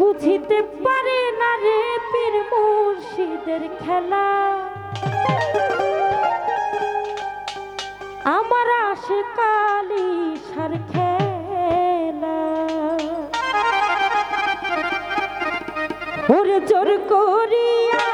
বুঝিতে পারে না রে পীর মুর্শিদের খেলা। আমার আসে কালি সার খেলা। ওরে জোর করিয়া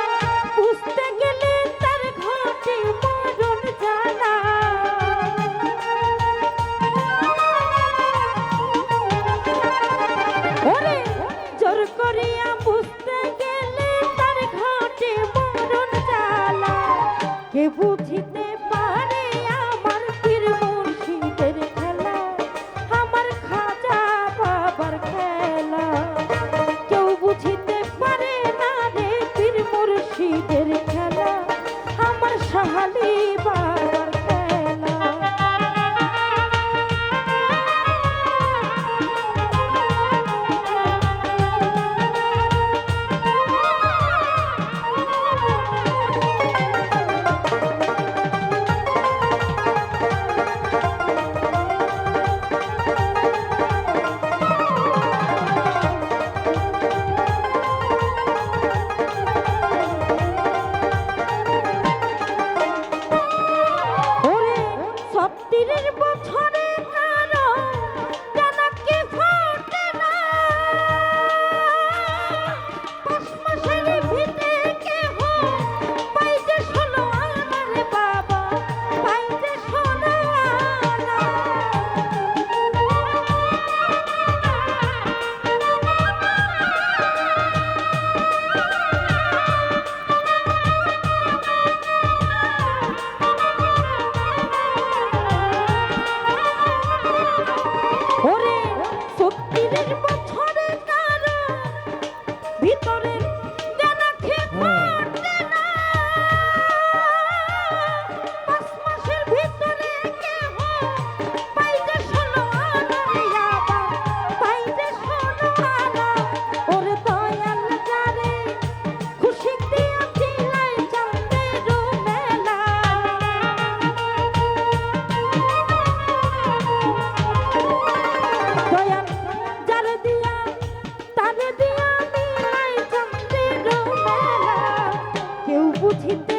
বুঝিতে